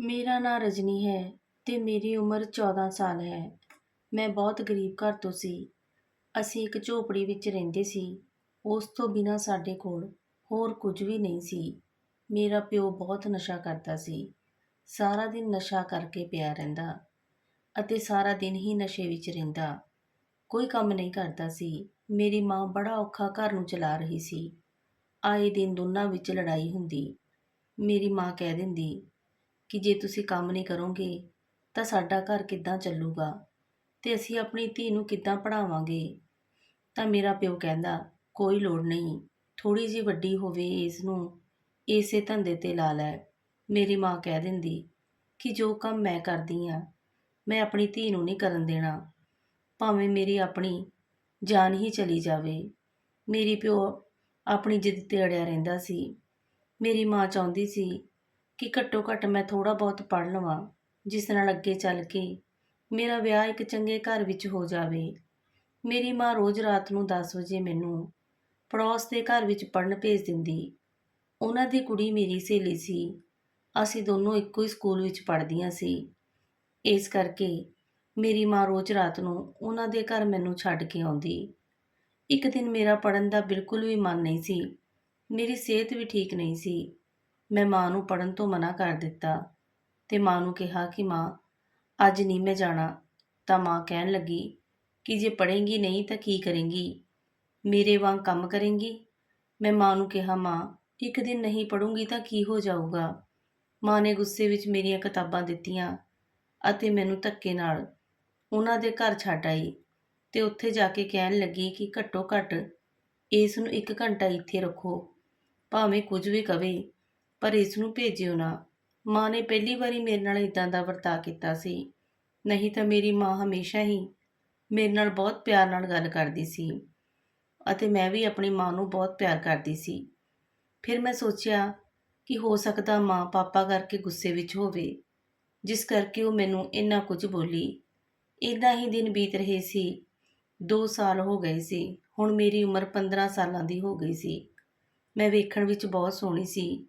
ਮੇਰਾ ਨਾਂ ਰਜਨੀ ਹੈ ਤੇ ਮੇਰੀ ਉਮਰ 14 ਸਾਲ ਹੈ। ਮੈਂ ਬਹੁਤ ਗਰੀਬ ਘਰ ਤੋਂ ਸੀ। ਅਸੀਂ ਇੱਕ ਝੋਪੜੀ ਵਿੱਚ ਰਹਿੰਦੇ ਸੀ। ਉਸ ਤੋਂ ਬਿਨਾਂ ਸਾਡੇ ਕੋਲ ਹੋਰ ਕੁਝ ਵੀ ਨਹੀਂ ਸੀ। ਮੇਰਾ ਪਿਓ ਬਹੁਤ ਨਸ਼ਾ ਕਰਦਾ ਸੀ। ਸਾਰਾ ਦਿਨ ਨਸ਼ਾ ਕਰਕੇ ਪਿਆ ਰਹਿੰਦਾ ਅਤੇ ਸਾਰਾ ਦਿਨ ਹੀ ਨਸ਼ੇ ਵਿੱਚ ਰਹਿੰਦਾ। ਕੋਈ ਕੰਮ ਨਹੀਂ ਕਰਦਾ ਸੀ। ਮੇਰੀ ਮਾਂ ਬੜਾ ਔਖਾ ਘਰ ਨੂੰ ਚਲਾ ਰਹੀ ਸੀ। ਆਏ ਦਿਨ ਦੋਨਾਂ ਵਿੱਚ ਲੜਾਈ ਹੁੰਦੀ। ਮੇਰੀ ਮਾਂ ਕਹਿ ਦਿੰਦੀ ਕਿ ਜੇ ਤੁਸੀਂ ਕੰਮ ਨਹੀਂ ਕਰੋਗੇ, ਤਾਂ ਸਾਡਾ ਘਰ ਕਿੱਦਾਂ ਚੱਲੂਗਾ? ਅਤੇ ਅਸੀਂ ਆਪਣੀ ਧੀ ਨੂੰ ਕਿੱਦਾਂ ਪੜ੍ਹਾਵਾਂਗੇ? ਤਾਂ ਮੇਰਾ ਪਿਓ ਕਹਿੰਦਾ, ਕੋਈ ਲੋੜ ਨਹੀਂ, ਥੋੜ੍ਹੀ ਜਿਹੀ ਵੱਡੀ ਹੋਵੇ ਇਸ ਨੂੰ ਇਸੇ ਧੰਦੇ ਤੇ ਲਾ ਲੈ। ਮੇਰੀ ਮਾਂ ਕਹਿ ਦਿੰਦੀ ਕਿ ਜੋ ਕੰਮ ਮੈਂ ਕਰਦੀ ਹਾਂ ਮੈਂ ਆਪਣੀ ਧੀ ਨੂੰ ਨਹੀਂ ਕਰਨ ਦੇਣਾ। ਭਾਵੇਂ ਮੇਰੀ ਆਪਣੀ ਜਾਨ ਹੀ ਚਲੀ ਜਾਵੇ। ਮੇਰੀ ਪਿਓ ਆਪਣੀ ਜਿੱਦ ਤੇ ਅੜਿਆ ਰਹਿੰਦਾ ਸੀ। ਮੇਰੀ ਮਾਂ ਚਾਹੁੰਦੀ ਸੀ ਕਿ ਘੱਟੋ ਘੱਟ ਮੈਂ ਥੋੜਾ ਬਹੁਤ ਪੜ੍ਹ ਲਵਾਂ, ਜਿਸ ਨਾਲ ਅੱਗੇ ਚੱਲ ਕੇ ਮੇਰਾ ਵਿਆਹ ਇੱਕ ਚੰਗੇ ਘਰ ਵਿੱਚ ਹੋ ਜਾਵੇ। ਮੇਰੀ ਮਾਂ ਰੋਜ਼ ਰਾਤ ਨੂੰ 10 ਵਜੇ ਮੈਨੂੰ ਪੜੋਸ ਦੇ ਘਰ ਵਿੱਚ ਪੜਨ ਭੇਜ ਦਿੰਦੀ। ਉਹਨਾਂ ਦੀ ਕੁੜੀ ਮੇਰੀ ਸਹੇਲੀ ਸੀ। ਅਸੀਂ ਦੋਨੋਂ ਇੱਕੋ ਹੀ ਸਕੂਲ ਵਿੱਚ ਪੜ੍ਹਦੀਆਂ ਸੀ। ਇਸ ਕਰਕੇ ਮੇਰੀ ਮਾਂ ਰੋਜ਼ ਰਾਤ ਨੂੰ ਉਹਨਾਂ ਦੇ ਘਰ ਮੈਨੂੰ ਛੱਡ ਕੇ ਆਉਂਦੀ। ਇੱਕ ਦਿਨ ਮੇਰਾ ਪੜਨ ਦਾ ਬਿਲਕੁਲ ਵੀ ਮਨ ਨਹੀਂ ਸੀ। ਮੇਰੀ ਸਿਹਤ ਵੀ ਠੀਕ ਨਹੀਂ ਸੀ। ਮੈਂ ਮਾਂ ਨੂੰ ਪੜਨ ਤੋਂ ਮਨਾ ਕਰ ਦਿੱਤਾ ਤੇ ਮਾਂ ਨੂੰ ਕਿਹਾ ਕਿ ਮਾਂ, ਅੱਜ ਨਹੀਂ ਮੈਂ ਜਾਣਾ। ਤਾਂ ਮਾਂ ਕਹਿਣ ਲੱਗੀ ਕਿ ਜੇ ਪੜ੍ਹੇਂਗੀ ਨਹੀਂ ਤਾਂ ਕੀ ਕਰੇਂਗੀ? ਮੇਰੇ ਵਾਂਗ ਕੰਮ ਕਰੇਂਗੀ? ਮੈਂ ਮਾਂ ਨੂੰ ਕਿਹਾ, ਮਾਂ, ਇੱਕ ਦਿਨ ਨਹੀਂ ਪੜੂੰਗੀ ਤਾਂ ਕੀ ਹੋ ਜਾਊਗਾ? ਮਾਂ ਨੇ ਗੁੱਸੇ ਵਿੱਚ ਮੇਰੀਆਂ ਕਿਤਾਬਾਂ ਦਿੱਤੀਆਂ ਅਤੇ ਮੈਨੂੰ ਧੱਕੇ ਨਾਲ ਉਹਨਾਂ ਦੇ ਘਰ ਛੱਡ ਆਈ ਤੇ ਉੱਥੇ ਜਾ ਕੇ ਕਹਿਣ ਲੱਗੀ ਕਿ ਘੱਟੋ ਘੱਟ ਇਸ ਨੂੰ ਇੱਕ ਘੰਟਾ ਇੱਥੇ ਰੱਖੋ, ਭਾਵੇਂ ਕੁਝ ਵੀ ਕਵੇ। ਪਰ ਇਸ ਨੂੰ ਭੇਜਿਓ ਨਾ। ਮਾਂ ਨੇ ਪਹਿਲੀ ਵਾਰੀ ਮੇਰੇ ਨਾਲ ਇਦਾਂ ਦਾ ਵਰਤਾਅ ਕੀਤਾ ਸੀ। ਨਹੀਂ ਤਾਂ ਮੇਰੀ ਮਾਂ ਹਮੇਸ਼ਾ ਹੀ ਮੇਰੇ ਨਾਲ ਬਹੁਤ ਪਿਆਰ ਨਾਲ ਗੱਲ ਕਰਦੀ ਸੀ ਅਤੇ ਮੈਂ ਵੀ ਆਪਣੀ ਮਾਂ ਨੂੰ ਬਹੁਤ ਪਿਆਰ ਕਰਦੀ ਸੀ। ਫਿਰ ਮੈਂ ਸੋਚਿਆ ਕਿ ਹੋ ਸਕਦਾ ਮਾਂ ਪਾਪਾ ਕਰਕੇ ਗੁੱਸੇ ਵਿੱਚ ਹੋਵੇ, ਜਿਸ ਕਰਕੇ ਉਹ ਮੈਨੂੰ ਇੰਨਾ ਕੁਝ ਬੋਲੀ। ਇਦਾਂ ਹੀ ਦਿਨ ਬੀਤ ਰਹੇ ਸੀ। 2 ਸਾਲ ਹੋ ਗਏ ਸੀ। ਹੁਣ ਮੇਰੀ ਉਮਰ 15 ਸਾਲਾਂ ਦੀ ਹੋ ਗਈ ਸੀ। ਮੈਂ ਵੇਖਣ ਵਿੱਚ ਬਹੁਤ ਸੋਹਣੀ ਸੀ।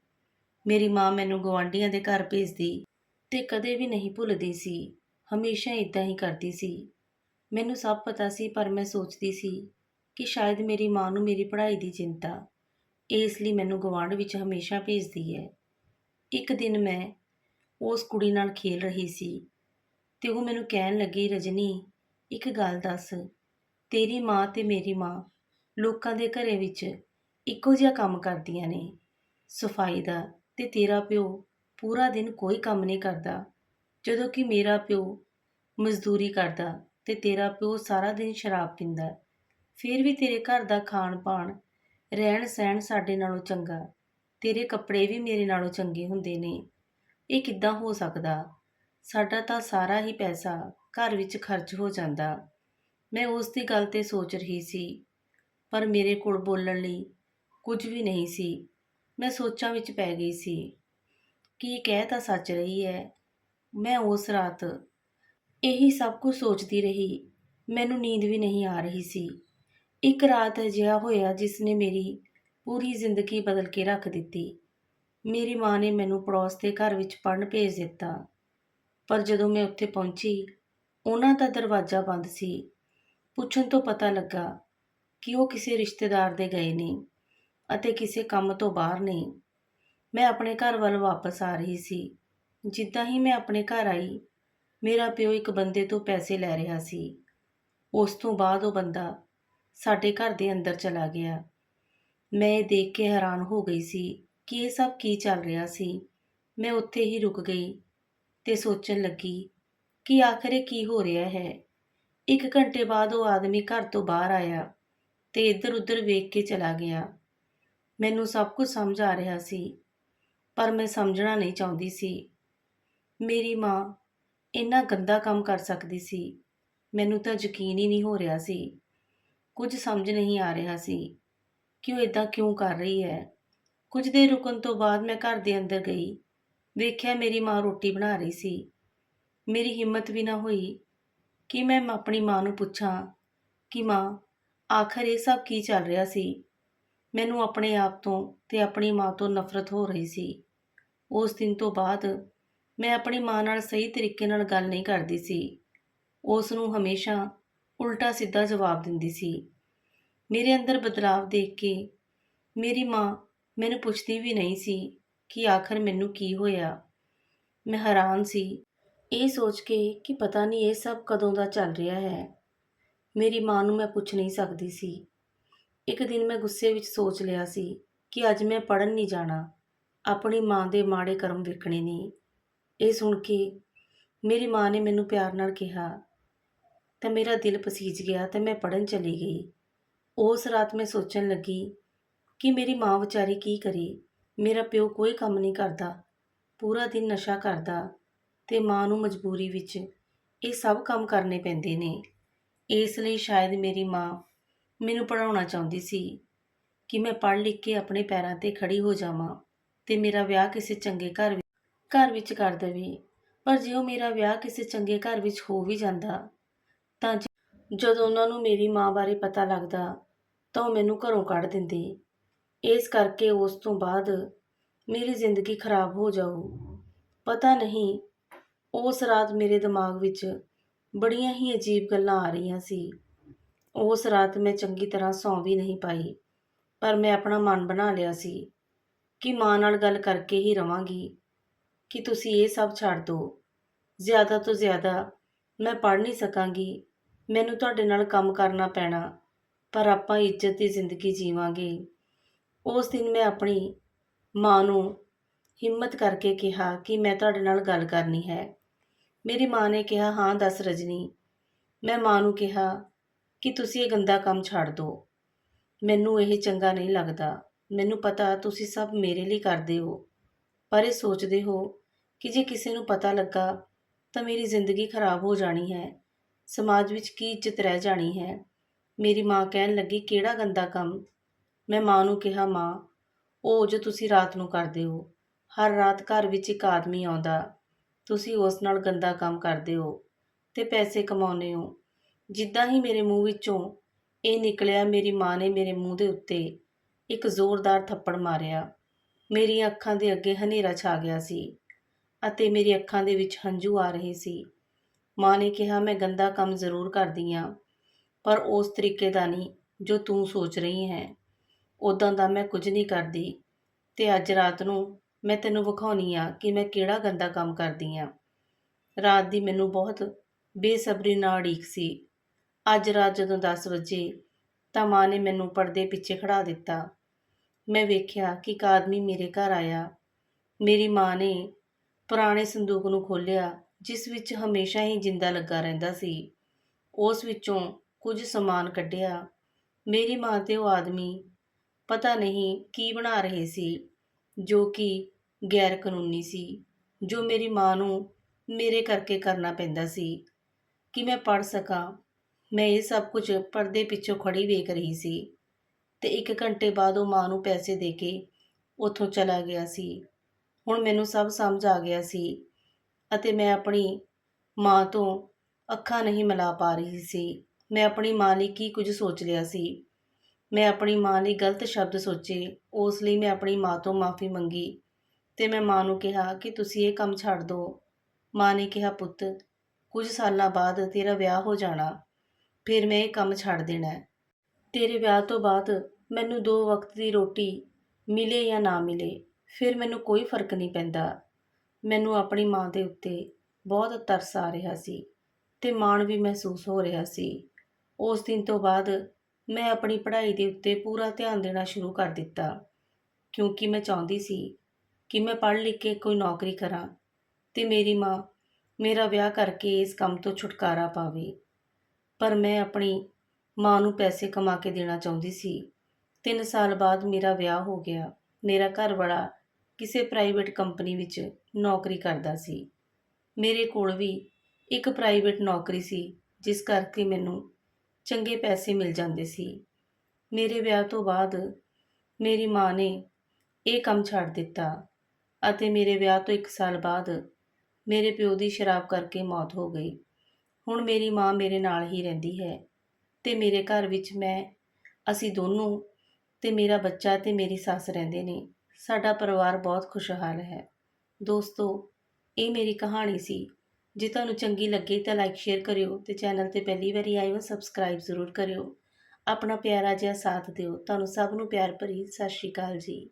ਮੇਰੀ ਮਾਂ ਮੈਨੂੰ ਗਵਾਂਢੀਆਂ ਦੇ ਘਰ ਭੇਜਦੀ ਤੇ ਕਦੇ ਵੀ ਨਹੀਂ ਭੁੱਲਦੀ ਸੀ। ਹਮੇਸ਼ਾ ਇਦਾਂ ਹੀ ਕਰਦੀ ਸੀ। ਮੈਨੂੰ ਸਭ ਪਤਾ ਸੀ, ਪਰ ਮੈਂ ਸੋਚਦੀ ਸੀ ਕਿ ਸ਼ਾਇਦ ਮੇਰੀ ਮਾਂ ਨੂੰ ਮੇਰੀ ਪੜ੍ਹਾਈ ਦੀ ਚਿੰਤਾ ਇਸ ਲਈ ਮੈਨੂੰ ਗਵਾਂਢ ਵਿੱਚ ਹਮੇਸ਼ਾ ਭੇਜਦੀ ਹੈ। ਇੱਕ ਦਿਨ ਮੈਂ ਉਸ ਕੁੜੀ ਨਾਲ ਖੇਲ ਰਹੀ ਸੀ ਤੇ ਉਹ ਮੈਨੂੰ ਕਹਿਣ ਲੱਗੀ, ਰਜਨੀ, ਇੱਕ ਗੱਲ ਦੱਸ। ਤੇਰੀ ਮਾਂ ਤੇ ਮੇਰੀ ਮਾਂ ਲੋਕਾਂ ਦੇ ਘਰੇ ਵਿੱਚ ਇੱਕੋ ਜਿਹਾ ਕੰਮ ਕਰਦੀਆਂ ਨੇ, ਸਫ਼ਾਈ ਦਾ। ਤੇ ਤੇਰਾ ਪਿਓ ਪੂਰਾ ਦਿਨ ਕੋਈ ਕੰਮ ਨਹੀਂ ਕਰਦਾ। ਜਦੋਂ ਕਿ ਮੇਰਾ ਪਿਓ ਮਜ਼ਦੂਰੀ ਕਰਦਾ ਤੇ ਤੇਰਾ ਪਿਓ ਸਾਰਾ ਦਿਨ ਸ਼ਰਾਬ ਪੀਂਦਾ। ਫਿਰ ਵੀ ਤੇਰੇ ਘਰ ਦਾ ਖਾਣ ਪਾਣ ਰਹਿਣ ਸਹਿਣ ਸਾਡੇ ਨਾਲੋਂ ਚੰਗਾ। ਤੇਰੇ ਕੱਪੜੇ ਵੀ ਮੇਰੇ ਨਾਲੋਂ ਚੰਗੇ ਹੁੰਦੇ ਨੇ। ਇਹ ਕਿੱਦਾਂ ਹੋ ਸਕਦਾ? ਸਾਡਾ ਤਾਂ ਸਾਰਾ ਹੀ ਪੈਸਾ ਘਰ ਵਿੱਚ ਖਰਚ ਹੋ ਜਾਂਦਾ। ਮੈਂ ਉਸ ਦੀ ਗੱਲ ਤੇ ਸੋਚ ਰਹੀ ਸੀ, ਪਰ ਮੇਰੇ ਕੋਲ ਬੋਲਣ ਲਈ ਕੁਝ ਵੀ ਨਹੀਂ ਸੀ। ਮੈਂ ਸੋਚਾਂ ਵਿੱਚ ਪੈ ਗਈ ਸੀ ਕਿ ਕਹਿ ਤਾਂ ਸੱਚ ਰਹੀ ਹੈ, ਮੈਂ ਉਸ ਰਾਤ ਇਹੀ ਸਭ ਕੁਝ ਸੋਚਦੀ ਰਹੀ, ਮੈਨੂੰ ਨੀਂਦ ਵੀ ਨਹੀਂ ਆ ਰਹੀ ਸੀ। ਇੱਕ ਰਾਤ ਅਜਿਹਾ ਹੋਇਆ ਜਿਸ ਨੇ ਮੇਰੀ ਪੂਰੀ ਜ਼ਿੰਦਗੀ ਬਦਲ ਕੇ ਰੱਖ ਦਿੱਤੀ। ਮੇਰੀ ਮਾਂ ਨੇ ਮੈਨੂੰ ਪੜੋਸ ਦੇ ਘਰ ਵਿੱਚ ਪੜਨ ਭੇਜ ਦਿੱਤਾ, ਪਰ ਜਦੋਂ ਮੈਂ ਉੱਥੇ ਪਹੁੰਚੀ, ਉਹਨਾਂ ਦਾ ਦਰਵਾਜ਼ਾ ਬੰਦ ਸੀ। ਪੁੱਛਣ ਤੋਂ ਪਤਾ ਲੱਗਾ ਕਿ ਉਹ ਕਿਸੇ ਰਿਸ਼ਤੇਦਾਰ ਦੇ ਗਏ ਨੇ। ਅਤੇ ਕਿਸੇ ਕੰਮ ਤੋਂ ਬਾਹਰ ਨਹੀਂ। ਮੈਂ ਆਪਣੇ ਘਰ ਵੱਲ ਵਾਪਸ ਆ ਰਹੀ ਸੀ। ਜਿੱਦਾਂ ਹੀ ਮੈਂ ਆਪਣੇ ਘਰ ਆਈ, ਮੇਰਾ ਪਿਓ ਇੱਕ ਬੰਦੇ ਤੋਂ ਪੈਸੇ ਲੈ ਰਿਹਾ ਸੀ। ਉਸ ਤੋਂ ਬਾਅਦ ਉਹ ਬੰਦਾ ਸਾਡੇ ਘਰ ਦੇ ਅੰਦਰ ਚਲਾ ਗਿਆ। ਮੈਂ ਇਹ ਦੇਖ ਕੇ ਹੈਰਾਨ ਹੋ ਗਈ ਸੀ ਕਿ ਇਹ ਸਭ ਕੀ ਚੱਲ ਰਿਹਾ ਸੀ। ਮੈਂ ਉੱਥੇ ਹੀ ਰੁਕ ਗਈ ਤੇ ਸੋਚਣ ਲੱਗੀ ਕਿ ਆਖਰ ਇਹ ਕੀ ਹੋ ਰਿਹਾ ਹੈ। ਇੱਕ ਘੰਟੇ ਬਾਅਦ ਉਹ ਆਦਮੀ ਘਰ ਤੋਂ ਬਾਹਰ ਆਇਆ ਤੇ ਇੱਧਰ ਉੱਧਰ ਵੇਖ ਕੇ ਚਲਾ ਗਿਆ। ਮੈਨੂੰ ਸਭ ਕੁਝ ਸਮਝ ਆ ਰਿਹਾ ਸੀ, ਪਰ ਮੈਂ ਸਮਝਣਾ ਨਹੀਂ ਚਾਹੁੰਦੀ ਸੀ। ਮੇਰੀ ਮਾਂ ਇੰਨਾ ਗੰਦਾ ਕੰਮ ਕਰ ਸਕਦੀ ਸੀ, ਮੈਨੂੰ ਤਾਂ ਯਕੀਨ ਹੀ ਨਹੀਂ ਹੋ ਰਿਹਾ ਸੀ। ਕੁਝ ਸਮਝ ਨਹੀਂ ਆ ਰਿਹਾ ਸੀ ਕਿ ਉਹ ਇਦਾਂ ਕਿਉਂ ਕਰ ਰਹੀ ਹੈ। ਕੁਝ ਦੇਰ ਰੁਕਣ ਤੋਂ ਬਾਅਦ ਮੈਂ ਘਰ ਦੇ ਅੰਦਰ ਗਈ, ਵੇਖਿਆ ਮੇਰੀ ਮਾਂ ਰੋਟੀ ਬਣਾ ਰਹੀ ਸੀ। ਮੇਰੀ ਹਿੰਮਤ ਵੀ ਨਾ ਹੋਈ ਕਿ ਮੈਂ ਆਪਣੀ ਮਾਂ ਨੂੰ ਪੁੱਛਾਂ ਕਿ ਮਾਂ, ਆਖਰ ਇਹ ਸਭ ਕੀ ਚੱਲ ਰਿਹਾ ਸੀ? ਮੈਨੂੰ ਆਪਣੇ ਆਪ ਤੋਂ ਤੇ ਆਪਣੀ ਮਾਂ ਤੋਂ ਨਫ਼ਰਤ ਹੋ ਰਹੀ ਸੀ। ਉਸ ਦਿਨ ਤੋਂ ਬਾਅਦ ਮੈਂ ਆਪਣੀ ਮਾਂ ਨਾਲ ਸਹੀ ਤਰੀਕੇ ਨਾਲ ਗੱਲ ਨਹੀਂ ਕਰਦੀ ਸੀ। ਉਸ ਨੂੰ ਹਮੇਸ਼ਾ ਉਲਟਾ ਸਿੱਧਾ ਜਵਾਬ ਦਿੰਦੀ ਸੀ। ਮੇਰੇ ਅੰਦਰ ਬਦਲਾਵ ਦੇਖ ਕੇ ਮੇਰੀ ਮਾਂ ਮੈਨੂੰ ਪੁੱਛਦੀ ਵੀ ਨਹੀਂ ਸੀ ਕਿ ਆਖਰ ਮੈਨੂੰ ਕੀ ਹੋਇਆ। ਮੈਂ ਹੈਰਾਨ ਸੀ। ਇਹ ਸੋਚ ਕੇ ਕਿ ਪਤਾ ਨਹੀਂ ਇਹ ਸਭ ਕਦੋਂ ਦਾ ਚੱਲ ਰਿਹਾ ਹੈ। ਮੇਰੀ ਮਾਂ ਨੂੰ ਮੈਂ ਪੁੱਛ ਨਹੀਂ ਸਕਦੀ ਸੀ। ਇੱਕ ਦਿਨ ਮੈਂ ਗੁੱਸੇ ਵਿੱਚ ਸੋਚ ਲਿਆ ਸੀ ਕਿ ਅੱਜ ਮੈਂ ਪੜਨ ਨਹੀਂ ਜਾਣਾ। ਆਪਣੀ ਮਾਂ ਦੇ ਮਾੜੇ ਕਰਮ ਵੇਖਣੇ ਨਹੀਂ ਇਹ ਸੁਣ ਕੇ ਮੇਰੀ ਮਾਂ ਨੇ ਮੈਨੂੰ ਪਿਆਰ ਨਾਲ ਕਿਹਾ, ਤਾਂ ਮੇਰਾ ਦਿਲ ਪਸੀਜ ਗਿਆ ਤੇ ਮੈਂ ਪੜਨ ਚਲੀ ਗਈ। ਉਸ ਰਾਤ ਮੈਂ ਸੋਚਣ ਲੱਗੀ ਕਿ ਮੇਰੀ ਮਾਂ ਵਿਚਾਰੀ ਕੀ ਕਰੇ। ਮੇਰਾ ਪਿਓ ਕੋਈ ਕੰਮ ਨਹੀਂ ਕਰਦਾ, ਪੂਰਾ ਦਿਨ ਨਸ਼ਾ ਕਰਦਾ ਤੇ ਮਾਂ ਨੂੰ ਮਜਬੂਰੀ ਵਿੱਚ ਇਹ ਸਭ ਕੰਮ ਕਰਨੇ ਪੈਂਦੇ ਨੇ। ਇਸ ਲਈ ਸ਼ਾਇਦ ਮੇਰੀ ਮਾਂ ਮੈਨੂੰ ਪੜਾਉਣਾ ਚਾਹੁੰਦੀ ਸੀ ਕਿ ਮੈਂ ਪੜ੍ਹ ਲਿਖ ਕੇ ਆਪਣੇ ਪੈਰਾਂ ਤੇ ਖੜੀ ਹੋ ਜਾਵਾਂ ਤੇ ਮੇਰਾ ਵਿਆਹ ਕਿਸੇ ਚੰਗੇ ਘਰ ਘਰ ਵਿੱਚ ਕਰ ਦੇਵੇ। ਪਰ ਜੇ ਉਹ ਮੇਰਾ ਵਿਆਹ ਕਿਸੇ ਚੰਗੇ ਘਰ ਵਿੱਚ ਹੋ ਵੀ ਜਾਂਦਾ, ਤਾਂ ਜਦੋਂ ਉਹਨਾਂ ਨੂੰ ਮੇਰੀ ਮਾਂ ਬਾਰੇ ਪਤਾ ਲੱਗਦਾ, ਤਾਂ ਉਹ ਮੈਨੂੰ ਘਰੋਂ ਕੱਢ ਦਿੰਦੇ। ਇਸ ਕਰਕੇ ਉਸ ਤੋਂ ਬਾਅਦ ਮੇਰੀ ਜ਼ਿੰਦਗੀ ਖਰਾਬ ਹੋ ਜਾਊ। ਪਤਾ ਨਹੀਂ, ਉਸ ਰਾਤ ਮੇਰੇ ਦਿਮਾਗ ਵਿੱਚ ਬੜੀਆਂ ਹੀ ਅਜੀਬ ਗੱਲਾਂ ਆ ਰਹੀਆਂ ਸੀ। ਉਸ ਰਾਤ ਮੈਂ ਚੰਗੀ ਤਰ੍ਹਾਂ ਸੌਂ ਵੀ ਨਹੀਂ ਪਾਈ, ਪਰ ਮੈਂ ਆਪਣਾ ਮਨ ਬਣਾ ਲਿਆ ਸੀ ਕਿ ਮਾਂ ਨਾਲ ਗੱਲ ਕਰਕੇ ਹੀ ਰਵਾਂਗੀ, ਕਿ ਤੁਸੀਂ ਇਹ ਸਭ ਛੱਡ ਦਿਓ ਜ਼ਿਆਦਾ ਤੋਂ ਜ਼ਿਆਦਾ ਮੈਂ ਪੜ੍ਹ ਨਹੀਂ ਸਕਾਂਗੀ, ਮੈਨੂੰ ਤੁਹਾਡੇ ਨਾਲ ਕੰਮ ਕਰਨਾ ਪੈਣਾ, ਪਰ ਆਪਾਂ ਇੱਜ਼ਤ ਦੀ ਜ਼ਿੰਦਗੀ ਜੀਵਾਂਗੇ। ਉਸ ਦਿਨ ਮੈਂ ਆਪਣੀ ਮਾਂ ਨੂੰ ਹਿੰਮਤ ਕਰਕੇ ਕਿਹਾ ਕਿ ਮੈਂ ਤੁਹਾਡੇ ਨਾਲ ਗੱਲ ਕਰਨੀ ਹੈ। ਮੇਰੀ ਮਾਂ ਨੇ ਕਿਹਾ, ਹਾਂ, ਦੱਸ ਰਜਨੀ। ਮੈਂ ਮਾਂ ਨੂੰ ਕਿਹਾ ਕਿ ਤੁਸੀਂ ਇਹ ਗੰਦਾ ਕੰਮ ਛੱਡ ਦਿਓ ਮੈਨੂੰ ਇਹ ਚੰਗਾ ਨਹੀਂ ਲੱਗਦਾ। ਮੈਨੂੰ ਪਤਾ ਤੁਸੀਂ ਸਭ ਮੇਰੇ ਲਈ ਕਰਦੇ ਹੋ। ਪਰ ਇਹ ਸੋਚਦੇ ਹੋ ਕਿ ਜੇ ਕਿਸੇ ਨੂੰ ਪਤਾ ਲੱਗਾ ਤਾਂ ਮੇਰੀ ਜ਼ਿੰਦਗੀ ਖਰਾਬ ਹੋ ਜਾਣੀ ਹੈ। ਸਮਾਜ ਵਿੱਚ ਕੀ ਇੱਜ਼ਤ ਰਹਿ ਜਾਣੀ ਹੈ? ਮੇਰੀ ਮਾਂ ਕਹਿਣ ਲੱਗੀ, ਕਿਹੜਾ ਗੰਦਾ ਕੰਮ? ਮੈਂ ਮਾਂ ਨੂੰ ਕਿਹਾ, ਮਾਂ, ਉਹ ਜੋ ਤੁਸੀਂ ਰਾਤ ਨੂੰ ਕਰਦੇ ਹੋ। ਹਰ ਰਾਤ ਘਰ ਵਿੱਚ ਇੱਕ ਆਦਮੀ ਆਉਂਦਾ। ਤੁਸੀਂ ਉਸ ਨਾਲ ਗੰਦਾ ਕੰਮ ਕਰਦੇ ਹੋ ਤੇ ਪੈਸੇ ਕਮਾਉਂਦੇ ਹੋ। ਜਿੱਦਾਂ ਹੀ ਮੇਰੇ ਮੂੰਹ ਵਿੱਚੋਂ ਇਹ ਨਿਕਲਿਆ, ਮੇਰੀ ਮਾਂ ਨੇ ਮੇਰੇ ਮੂੰਹ ਦੇ ਉੱਤੇ ਇੱਕ ਜ਼ੋਰਦਾਰ ਥੱਪੜ ਮਾਰਿਆ। ਮੇਰੀਆਂ ਅੱਖਾਂ ਦੇ ਅੱਗੇ ਹਨੇਰਾ ਛਾ ਗਿਆ ਸੀ ਅਤੇ ਮੇਰੀ ਅੱਖਾਂ ਦੇ ਵਿੱਚ ਹੰਝੂ ਆ ਰਹੇ ਸੀ। ਮਾਂ ਨੇ ਕਿਹਾ, ਮੈਂ ਗੰਦਾ ਕੰਮ ਜ਼ਰੂਰ ਕਰਦੀ ਹਾਂ ਪਰ ਉਸ ਤਰੀਕੇ ਦਾ ਨਹੀਂ ਜੋ ਤੂੰ ਸੋਚ ਰਹੀ ਹੈ। ਉਦਾਂ ਦਾ ਮੈਂ ਕੁਝ ਨਹੀਂ ਕਰਦੀ ਤੇ ਅੱਜ ਰਾਤ ਨੂੰ ਮੈਂ ਤੈਨੂੰ ਵਿਖਾਉਣੀ ਆ ਕਿ ਮੈਂ ਕਿਹੜਾ ਗੰਦਾ ਕੰਮ ਕਰਦੀ ਆ। ਰਾਤ ਦੀ ਮੈਨੂੰ ਬਹੁਤ ਬੇਸਬਰੀ ਨਾਲ ਉਡੀਕ ਸੀ। ਅੱਜ ਰਾਤ ਜਦੋਂ 10 ਵਜੇ, ਤਾਂ ਮਾਂ ਨੇ ਮੈਨੂੰ ਪਰਦੇ ਪਿੱਛੇ ਖੜਾ ਦਿੱਤਾ। ਮੈਂ ਵੇਖਿਆ ਕਿ ਇੱਕ ਆਦਮੀ ਮੇਰੇ ਘਰ ਆਇਆ। ਮੇਰੀ ਮਾਂ ਨੇ ਪੁਰਾਣੇ ਸੰਦੂਕ ਨੂੰ ਖੋਲ੍ਹਿਆ, ਜਿਸ ਵਿੱਚ ਹਮੇਸ਼ਾ ਹੀ ਜਿੰਦਾ ਲੱਗਾ ਰਹਿੰਦਾ ਸੀ। ਉਸ ਵਿੱਚੋਂ ਕੁਝ ਸਮਾਨ ਕੱਢਿਆ। ਮੇਰੀ ਮਾਂ ਤੇ ਉਹ ਆਦਮੀ ਪਤਾ ਨਹੀਂ ਕੀ ਬਣਾ ਰਹੇ ਸੀ, ਜੋ ਕਿ ਗੈਰ ਕਾਨੂੰਨੀ ਸੀ, ਜੋ ਮੇਰੀ ਮਾਂ ਨੂੰ ਮੇਰੇ ਕਰਕੇ ਕਰਨਾ ਪੈਂਦਾ ਸੀ ਕਿ ਮੈਂ ਪੜ ਸਕਾਂ। ਮੈਂ ਇਹ ਸਭ ਕੁਝ ਪਰਦੇ ਪਿੱਛੋਂ ਖੜੀ ਵੇਖ ਰਹੀ ਸੀ ਤੇ ਇੱਕ ਘੰਟੇ ਬਾਅਦ ਉਹ ਮਾਂ ਨੂੰ ਪੈਸੇ ਦੇ ਕੇ ਉੱਥੋਂ ਚਲਾ ਗਿਆ ਸੀ। ਹੁਣ ਮੈਨੂੰ ਸਭ ਸਮਝ ਆ ਗਿਆ ਸੀ ਅਤੇ ਮੈਂ ਆਪਣੀ ਮਾਂ ਤੋਂ ਅੱਖਾਂ ਨਹੀਂ ਮਿਲਾ ਪਾ ਰਹੀ ਸੀ। ਮੈਂ ਆਪਣੀ ਮਾਂ ਲਈ ਕੀ ਕੁਝ ਸੋਚ ਲਿਆ ਸੀ? ਮੈਂ ਆਪਣੀ ਮਾਂ ਲਈ ਗਲਤ ਸ਼ਬਦ ਸੋਚੇ, ਉਸ ਲਈ ਮੈਂ ਆਪਣੀ ਮਾਂ ਤੋਂ ਮਾਫੀ ਮੰਗੀ ਤੇ ਮੈਂ ਮਾਂ ਨੂੰ ਕਿਹਾ ਕਿ ਤੁਸੀਂ ਇਹ ਕੰਮ ਛੱਡ ਦਿਓ। ਮਾਂ ਨੇ ਕਿਹਾ, ਪੁੱਤ, ਕੁਝ ਸਾਲਾਂ ਬਾਅਦ ਤੇਰਾ ਵਿਆਹ ਹੋ ਜਾਣਾ। ਫਿਰ ਮੈਂ ਇਹ ਕੰਮ ਛੱਡ ਦੇਣਾ ਹੈ। ਤੇਰੇ ਵਿਆਹ ਤੋਂ ਬਾਅਦ ਮੈਨੂੰ ਦੋ ਵਕਤ ਦੀ ਰੋਟੀ ਮਿਲੇ ਜਾਂ ਨਾ ਮਿਲੇ, ਫਿਰ ਮੈਨੂੰ ਕੋਈ ਫ਼ਰਕ ਨਹੀਂ ਪੈਂਦਾ। ਮੈਨੂੰ ਆਪਣੀ ਮਾਂ ਦੇ ਉੱਤੇ ਬਹੁਤ ਤਰਸ ਆ ਰਿਹਾ ਸੀ ਤੇ ਮਾਣ ਵੀ ਮਹਿਸੂਸ ਹੋ ਰਿਹਾ ਸੀ। ਉਸ ਦਿਨ ਤੋਂ ਬਾਅਦ ਮੈਂ ਆਪਣੀ ਪੜ੍ਹਾਈ ਦੇ ਉੱਤੇ ਪੂਰਾ ਧਿਆਨ ਦੇਣਾ ਸ਼ੁਰੂ ਕਰ ਦਿੱਤਾ, ਕਿਉਂਕਿ ਮੈਂ ਚਾਹੁੰਦੀ ਸੀ ਕਿ ਮੈਂ ਪੜ੍ਹ ਲਿਖ ਕੇ ਕੋਈ ਨੌਕਰੀ ਕਰਾਂ ਤੇ ਮੇਰੀ ਮਾਂ ਮੇਰਾ ਵਿਆਹ ਕਰਕੇ ਇਸ ਕੰਮ ਤੋਂ ਛੁਟਕਾਰਾ ਪਾਵੇ। ਪਰ ਮੈਂ ਆਪਣੀ ਮਾਂ ਨੂੰ ਪੈਸੇ ਕਮਾ ਕੇ ਦੇਣਾ ਚਾਹੁੰਦੀ ਸੀ। 3 ਸਾਲ ਬਾਅਦ ਮੇਰਾ ਵਿਆਹ ਹੋ ਗਿਆ। ਮੇਰਾ ਘਰ ਵਾਲਾ ਕਿਸੇ ਪ੍ਰਾਈਵੇਟ ਕੰਪਨੀ ਵਿੱਚ ਨੌਕਰੀ ਕਰਦਾ ਸੀ। ਮੇਰੇ ਕੋਲ ਵੀ ਇੱਕ ਪ੍ਰਾਈਵੇਟ ਨੌਕਰੀ ਸੀ, ਜਿਸ ਕਰਕੇ ਮੈਨੂੰ ਚੰਗੇ ਪੈਸੇ ਮਿਲ ਜਾਂਦੇ ਸੀ। ਮੇਰੇ ਵਿਆਹ ਤੋਂ ਬਾਅਦ ਮੇਰੀ ਮਾਂ ਨੇ ਇਹ ਕੰਮ ਛੱਡ ਦਿੱਤਾ ਅਤੇ ਮੇਰੇ ਵਿਆਹ ਤੋਂ 1 ਸਾਲ ਬਾਅਦ ਮੇਰੇ ਪਿਓ ਦੀ ਸ਼ਰਾਬ ਕਰਕੇ ਮੌਤ ਹੋ ਗਈ। ਹੁਣ ਮੇਰੀ ਮਾਂ ਮੇਰੇ ਨਾਲ ਹੀ ਰਹਿੰਦੀ ਹੈ ਤੇ ਮੇਰੇ ਘਰ ਵਿੱਚ ਮੈਂ, ਅਸੀਂ ਦੋਨੋਂ ਤੇ ਮੇਰਾ ਬੱਚਾ ਤੇ ਮੇਰੀ ਸੱਸ ਰਹਿੰਦੇ ਨੇ। ਸਾਡਾ ਪਰਿਵਾਰ ਬਹੁਤ ਖੁਸ਼ਹਾਲ ਹੈ। ਦੋਸਤੋ, ਇਹ ਮੇਰੀ ਕਹਾਣੀ ਸੀ। ਜੇ ਤੁਹਾਨੂੰ ਚੰਗੀ ਲੱਗੇ ਤਾਂ ਲਾਈਕ ਸ਼ੇਅਰ ਕਰਿਓ ਤੇ ਚੈਨਲ ਤੇ ਪਹਿਲੀ ਵਾਰੀ ਆਏ ਹੋ ਸਬਸਕ੍ਰਾਈਬ ਜ਼ਰੂਰ ਕਰਿਓ। ਆਪਣਾ ਪਿਆਰਾ ਜਿਹਾ ਸਾਥ ਦਿਓ। ਤੁਹਾਨੂੰ ਸਭ ਨੂੰ ਪਿਆਰ ਭਰੀ ਸਤਿ ਸ਼੍ਰੀ ਅਕਾਲ ਜੀ।